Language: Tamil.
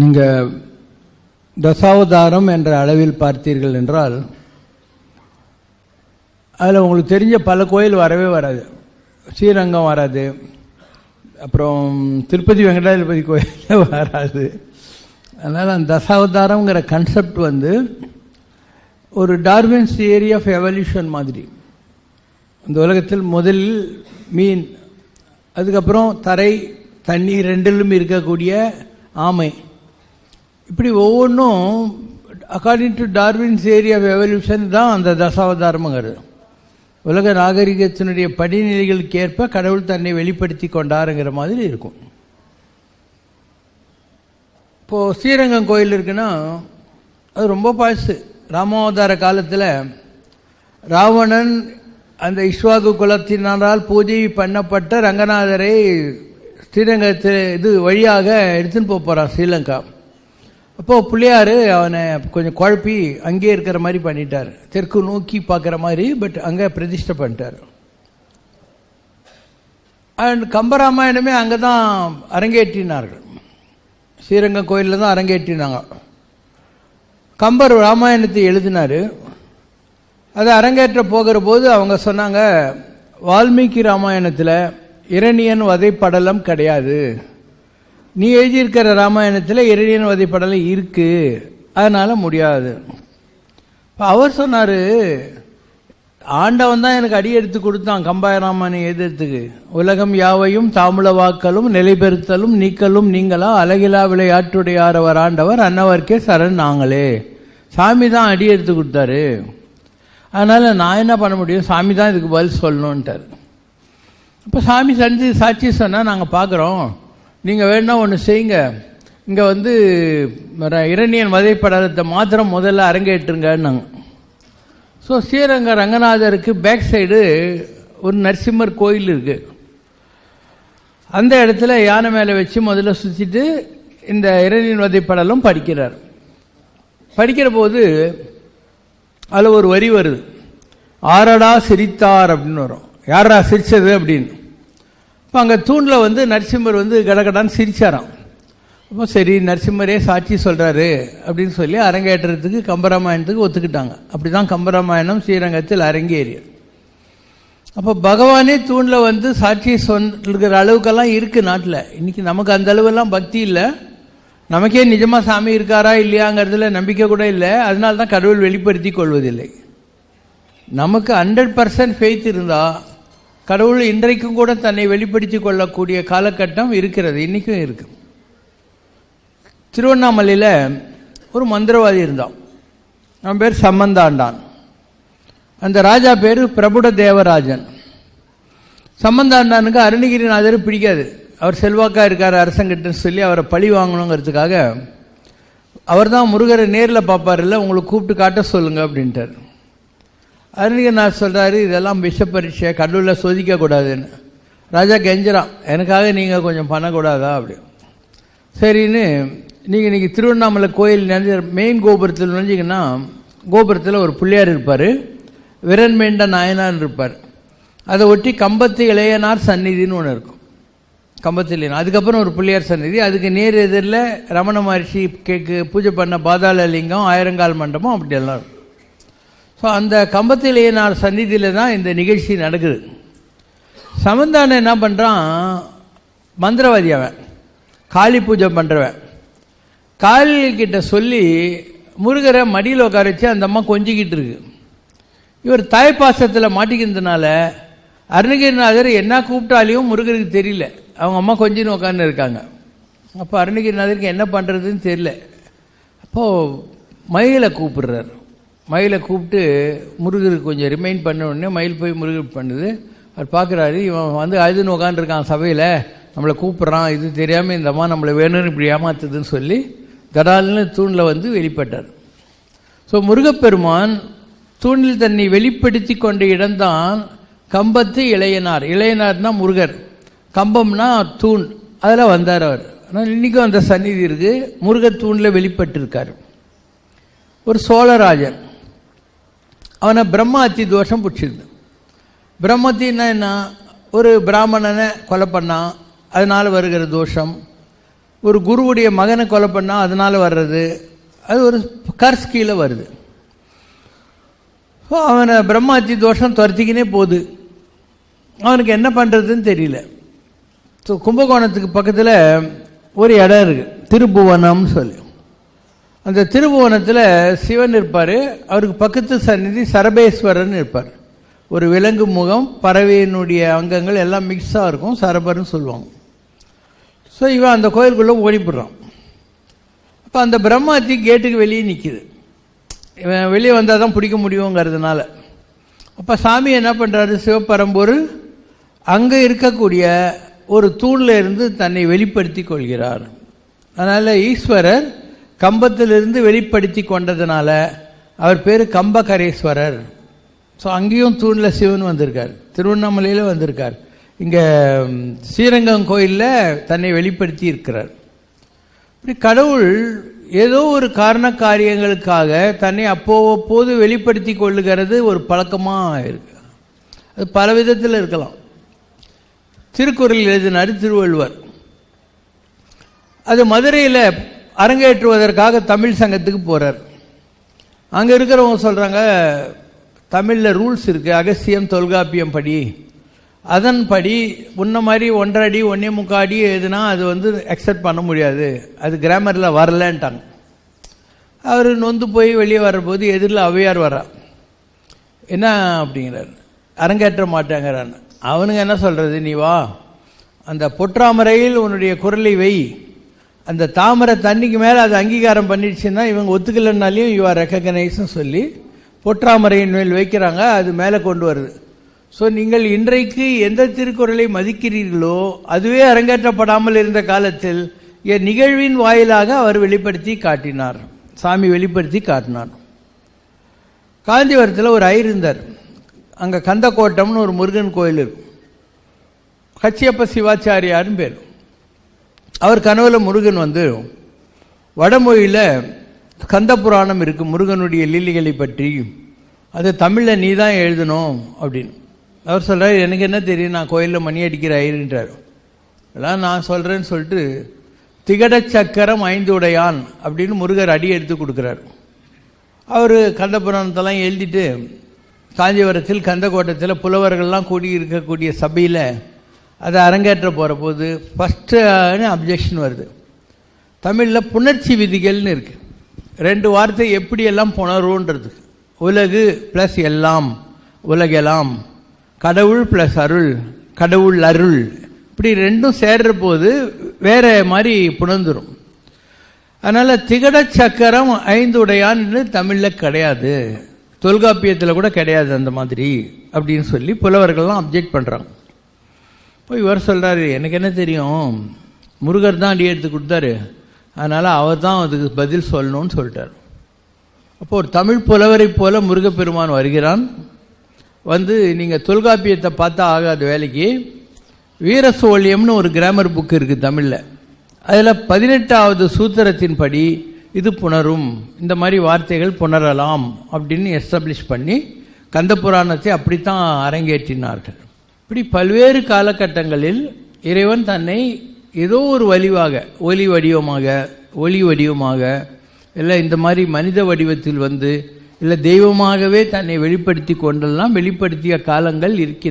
நீங்கள் தசாவதாரம் என்ற அளவில் பார்த்தீர்கள் என்றால் அதில் உங்களுக்கு தெரிஞ்ச பல கோயில் வரவே வராது. ஸ்ரீரங்கம் வராது. அப்புறம் திருப்பதி வெங்கடாதிபதி கோயில் வராது. அதனால் அந்த தசாவதாரங்கிற கன்செப்ட் வந்து ஒரு டார்வின்ஸ் தியரி ஆஃப் எவல்யூஷன் மாதிரி. இந்த உலகத்தில் முதலில் மீன் அதுக்கப்புறம் தரை தண்ணி ரெண்டிலும் இருக்கக்கூடிய ஆமை. இப்படி ஒவ்வொன்றும் according to Darwin's area of evolution தான் அந்த தசாவதாரமுங்கிறது. உலக நாகரிகத்தினுடைய படிநிலைகளுக்கு ஏற்ப கடவுள் தன்னை வெளிப்படுத்தி கொண்டாருங்கிற மாதிரி இருக்கும். இப்போது ஸ்ரீரங்கம் கோயில் இருக்குன்னா அது ரொம்ப பழசு ராமாவதார காலத்தில் ராவணன் அந்த இஸ்வாகு குலத்தினால் பூஜை பண்ணப்பட்ட ரங்கநாதரை ஸ்ரீரங்கத்தில் இது வழியாக எடுத்துன்னு போகிறான் ஸ்ரீலங்கா. அப்போது பிள்ளையார் அவனை கொஞ்சம் குழப்பி அங்கேயே இருக்கிற மாதிரி பண்ணிட்டார். தெற்கு நோக்கி பார்க்குற மாதிரி பட் அங்கே பிரதிஷ்டை பண்ணிட்டார். அண்ட் கம்பராமாயணமே அங்கே தான் அரங்கேற்றினார்கள். ஸ்ரீரங்கம் கோயிலில் தான் அரங்கேற்றினாங்க. கம்பர் ராமாயணத்தை எழுதினார். அதை அரங்கேற்ற போகிற போது அவங்க சொன்னாங்க வால்மீகி ராமாயணத்தில் இரணியன் வதைப்படலம் கிடையாது. நீ எழுதியிருக்கிற ராமாயணத்தில் இரணியன் வதைப்படலை இருக்கு. அதனால் முடியாது. இப்போ அவர் சொன்னார் ஆண்டவன் தான் எனக்கு அடி எடுத்து கொடுத்தான் கம்பாய எதிர்த்துக்கு உலகம் யாவையும் தாமுல வாக்கலும் நிலைபெறுத்தலும் நீக்கலும் நீங்களா? அழகிலா விளையாட்டுடையாரவர் ஆண்டவர் அன்னவர்க்கே சரண் நாங்களே. சாமி தான் அடி எடுத்து கொடுத்தாரு. அதனால் நான் என்ன பண்ண முடியும்? சாமி தான் இதுக்கு பதில் சொல்லணுன்ட்டார் அப்போ சாமி சந்தி சாட்சி சொன்னால் நாங்கள் பார்க்குறோம் நீங்கள் வேணா ஒன்று செய்யுங்க. இங்கே வந்து இரணியன் வதைப்படத்தை மாத்திரம் முதல்ல அரங்கேற்றுங்கன்னாங்க. ஸோ ஸ்ரீரங்க ரங்கநாதருக்கு பேக் சைடு ஒரு நரசிம்மர் கோயில் இருக்குது அந்த இடத்துல யானை மேலே வச்சு முதல்ல சுற்றிட்டு இந்த இரணியன் வதைப்படலும் படிக்கிறார். படிக்கிற போது அதில் ஒரு வரி வருது. ஆரடா சிரித்தார் அப்படின்னு வரும். யாரா சிரித்தது அப்படின்னு. இப்போ அங்கே தூணில் வந்து நரசிம்மர் வந்து கடகடான்னு சிரிச்சாராம். அப்போ சரி நரசிம்மரே சாட்சி சொல்கிறாரு அப்படின்னு சொல்லி அரங்கேற்றத்துக்கு கம்பராமாயணத்துக்கு ஒத்துக்கிட்டாங்க. அப்படி தான் கம்பராமாயணம் ஸ்ரீரங்கத்தில் அரங்கேறியது. அப்போ பகவானே தூணில் வந்து சாட்சி சொல்கிற அளவுக்கெல்லாம் இருக்குது நாட்டில். இன்றைக்கி நமக்கு அந்த அளவெல்லாம் பக்தி இல்லை. நமக்கே நிஜமாக சாமி இருக்காரா இல்லையாங்கிறதுல நம்பிக்கை கூட இல்லை. அதனால தான் கடவுள் வெளிப்படுத்தி கொள்வதில்லை. நமக்கு ஹண்ட்ரட் பர்சன்ட் ஃபெய்த் இருந்தால் கடவுள் இன்றைக்கும் கூட தன்னை வெளிப்படுத்தி கொள்ளக்கூடிய காலகட்டம் இருக்கிறது. இன்றைக்கும் இருக்கு. திருவண்ணாமலையில் ஒரு மந்திரவாதி இருந்தான். அவன் பேர் சம்பந்தாண்டான். அந்த ராஜா பேர் பிரபுட தேவராஜன். சம்பந்தாண்டானுக்கு அருணகிரிநாதர் பிடிக்காது. அவர் செல்வாக்கா இருக்கார் அரசங்கிட்டன்னு சொல்லி அவரை பழி வாங்கணுங்கிறதுக்காக அவர் தான் முருகரை நேரில் பார்ப்பார்ல உங்களை கூப்பிட்டு காட்ட சொல்லுங்கள் அப்படின்ட்டார். அருணகிரிநாத் சொல்கிறாரு இதெல்லாம் விஷ பரீட்சை கடவுளில் சோதிக்கக்கூடாதுன்னு ராஜா கெஞ்சிரான் எனக்காக நீங்கள் கொஞ்சம் பண்ணக்கூடாதா? அப்படி. சரின்னு நீங்கள் இன்றைக்கி திருவண்ணாமலை கோயில் நினைஞ்ச மெயின் கோபுரத்தில் நினைஞ்சிங்கன்னா கோபுரத்தில் ஒரு பிள்ளையார் இருப்பார். விரண்மேண்ட நாயனார் இருப்பார். அதை ஒட்டி கம்பத்து இளையனார் சந்நிதின்னு ஒன்று இருக்கும். கம்பத்தில் அதுக்கப்புறம் ஒரு பிள்ளையார் சந்நிதி. அதுக்கு நேர் எதிரில் ரமண மகர்ஷி கேக்கு பூஜை பண்ண பாதாள லிங்கம் ஆயிரங்கால் மண்டபம் அப்படி எல்லாம் இருக்கும். ஸோ அந்த கம்பத்திலேயனார் சந்நிதியில் தான் இந்த நிகழ்ச்சி நடக்குது. சமந்தானம் என்ன பண்ணுறான் மந்திரவாதி அவன். காளி பூஜை பண்ணுறவன் காளிகிட்ட சொல்லி முருகரை மடியில் உட்கார வச்சு அந்த அம்மா கொஞ்சிக்கிட்டு இருக்கு. இவர் தாய்ப்பாசத்தில் மாட்டிக்கிறதுனால அருணகிரிநாதர் என்ன கூப்பிட்டாலையும் முருகருக்கு தெரியல. அவங்க அம்மா கொஞ்சின்னு உட்காந்து இருக்காங்க. அப்போ அருணகிரிநாதருக்கு என்ன பண்ணுறதுன்னு தெரியல. அப்போது மயிலை கூப்பிடுறாரு. மயிலை கூப்பிட்டு முருகருக்கு கொஞ்சம் ரிமைண்ட் பண்ண உடனே மயில் போய் முருகர் பண்ணுது. அவர் பார்க்குறாரு இவன் வந்து அழுதுன்னு உட்காந்துருக்கான் சபையில். நம்மளை கூப்பிட்றான் இது தெரியாமல் இந்த அம்மா நம்மளை வேணும்னு இப்படி ஏமாத்துதுன்னு சொல்லி கடால்னு தூணில் வந்து வெளிப்பட்டார். ஸோ முருகப்பெருமான் தூணில் தன்னை வெளிப்படுத்தி கொண்ட இடம்தான் கம்பத்து இளையனார். இளையனார்னா முருகர். கம்பம்னா தூண். அதில் வந்தார் அவர். ஆனால் இன்றைக்கும் அந்த சந்நிதி இருக்குது முருகர் தூணில் வெளிப்பட்டிருக்கார். ஒரு சோழராஜன் அவனை பிரம்மாத்தி தோஷம் பிடிச்சிருது. பிரம்மத்தின்னா என்ன? ஒரு பிராமணனை கொலை பண்ணான் அதனால் வருகிற தோஷம். ஒரு குருவுடைய மகனை கொலை பண்ணால் அதனால் வர்றது. அது ஒரு கர்ஸ் கீழே வருது. ஸோ அவனை பிரம்மாத்தி தோஷம் துரத்திக்கினே போகுது. அவனுக்கு என்ன பண்ணுறதுன்னு தெரியல. ஸோ கும்பகோணத்துக்கு பக்கத்தில் ஒரு இடம் இருக்குது திருப்புவனம்னு சொல்லி. அந்த திருபுவனத்தில் சிவன் இருப்பார். அவருக்கு பக்கத்து சந்நிதி சரபேஸ்வரன் இருப்பார். ஒரு விலங்கு முகம் பறவையினுடைய அங்கங்கள் எல்லாம் மிக்ஸாக இருக்கும். சரபர்னு சொல்லுவாங்க. ஸோ இவன் அந்த கோயிலுக்குள்ளே ஓடிப்படுறான் அப்போ அந்த பிரம்மாத்தி கேட்டுக்கு வெளியே நிற்கிது இவன் வெளியே வந்தால் தான் பிடிக்க முடியுங்கிறதுனால. அப்போ சாமி என்ன பண்ணுறாரு சிவப்பரம்பூர் அங்கே இருக்கக்கூடிய ஒரு தூணில் இருந்து தன்னை வெளிப்படுத்தி கொள்கிறார். அதனால் ஈஸ்வரர் கம்பத்திலிருந்து வெளிப்படுத்தி கொண்டதுனால அவர் பேர் கம்பகரேஸ்வரர். ஸோ அங்கேயும் தூணில் சிவன் வந்திருக்கார். திருவண்ணாமலையில் வந்திருக்கார். இங்கே ஸ்ரீரங்கம் கோயிலில் தன்னை வெளிப்படுத்தி இருக்கிறார். இப்படி கடவுள் ஏதோ ஒரு காரண காரியங்களுக்காக தன்னை அப்போது வெளிப்படுத்தி கொள்ளுகிறது ஒரு பழக்கமாக இருக்கு. அது பல விதத்தில் இருக்கலாம். திருக்குறள் எழுதினார் திருவள்ளுவர். அது மதுரையில் அரங்கேற்றுவதற்காக தமிழ் சங்கத்துக்கு போகிறார் அங்கே இருக்கிறவங்க சொல்கிறாங்க தமிழில் ரூல்ஸ் இருக்குது அகசியம் தொல்காப்பியம் படி. அதன்படி உன்ன மாதிரி ஒன்றரை அடி ஒன்றே முக்கால் அடி எதுனா அது வந்து அக்செப்ட் பண்ண முடியாது. அது கிராமரில் வரலன்ட்டாங்க. அவர் நொந்து போய் வெளியே வர்றபோது எதிரில் அவையார் வரா என்ன அப்படிங்கிறார். அரங்கேற்ற மாட்டேங்கிறான் அவனுங்க என்ன சொல்கிறது நீ வா. அந்த பொற்றாமரையில் உன்னுடைய குரலை வை. அந்த தாமரை தண்ணிக்கு மேலே அது அங்கீகாரம் பண்ணிடுச்சுன்னா இவங்க ஒத்துக்கலைன்னாலையும் யூ ஆர் ரெக்கக்னைஸ்னு சொல்லி பொற்றாமரையின் மேல் வைக்கிறாங்க அது மேலே கொண்டு வருது. ஸோ நீங்கள் இன்றைக்கு எந்த திருக்குறளை மதிக்கிறீர்களோ அதுவே அரங்கேற்றப்படாமல் இருந்த காலத்தில் என் நிகழ்வின் வாயிலாக அவர் வெளிப்படுத்தி காட்டினார். சாமி வெளிப்படுத்தி காட்டினார். காஞ்சிபுரத்தில் ஒரு ஐயர் இருந்தார். அங்கே கந்தக்கோட்டம்னு ஒரு முருகன் கோயில் இருக்கும் கச்சியப்ப சிவாச்சாரியார்னு பேர். அவர் கனவுல முருகன் வந்து வடமொழியில் கந்த புராணம் இருக்குது முருகனுடைய லீலைகளை பற்றி. அது தமிழில் நீ தான் எழுதணும் அப்படின்னு. அவர் சொல்கிறார் எனக்கு என்ன தெரியும்? நான் கோயிலில் மணி அடிக்கிற ஐயர்ன்றார். எல்லாம் நான் சொல்கிறேன்னு சொல்லிட்டு திகட சக்கரம் ஐந்து உடையான் அப்படின்னு முருகர் அடி எடுத்து கொடுக்குறார். அவர் கந்த புராணத்தெல்லாம் எழுதிட்டு காஞ்சிபுரத்தில் கந்தக்கோட்டத்தில் புலவர்கள்லாம் கூடி இருக்கக்கூடிய சபையில் அதை அரங்கேற்ற போகிற போது ஃபஸ்ட்டு அப்ஜெக்ஷன் வருது. தமிழில் புணர்ச்சி விதிகள்னு இருக்குது ரெண்டு வார்த்தை எப்படியெல்லாம் புணருன்றது உலகு ப்ளஸ் எல்லாம் உலகெல்லாம் கடவுள் ப்ளஸ் அருள் கடவுள் அருள். இப்படி ரெண்டும் சேர்ற போது வேற மாதிரி புணர்ந்துடும் அதனால் திகட சக்கரம் ஐந்து உடையான்னு தமிழில் கிடையாது. தொல்காப்பியத்தில் கூட கிடையாது அந்த மாதிரி அப்படின்னு சொல்லி புலவர்கள்லாம் அப்ஜெக்ட் பண்ணுறாங்க இப்போ இவர் சொல்கிறாரு எனக்கு என்ன தெரியும்? முருகர் தான் அடி எடுத்து கொடுத்தாரு. அதனால் அவர் தான் அதுக்கு பதில் சொல்லணும்னு சொல்லிட்டார். அப்போ ஒரு தமிழ் புலவரை போல முருகப்பெருமான் வருகிறான். வந்து நீங்கள் தொல்காப்பியத்தை பார்த்தா ஆகாத வேலைக்கு. வீரசோழியம்னு ஒரு கிராமர் புக் இருக்குது தமிழில். அதில் பதினெட்டாவது சூத்திரத்தின்படி இது புணரும். இந்த மாதிரி வார்த்தைகள் புணரலாம். அப்படின்னு எஸ்டாப்ளிஷ் பண்ணி கந்த புராணத்தை அப்படித்தான் அரங்கேற்றினார்கள். இப்படி பல்வேறு காலகட்டங்களில் இறைவன் தன்னை ஏதோ ஒரு வலிவாக ஒலி வடிவமாக ஒளி வடிவமாக இல்லை இந்த மாதிரி மனித வடிவத்தில் வந்து இல்லை தெய்வமாகவே தன்னை வெளிப்படுத்தி கொண்டெல்லாம் வெளிப்படுத்திய காலங்கள் இருக்கின்றன.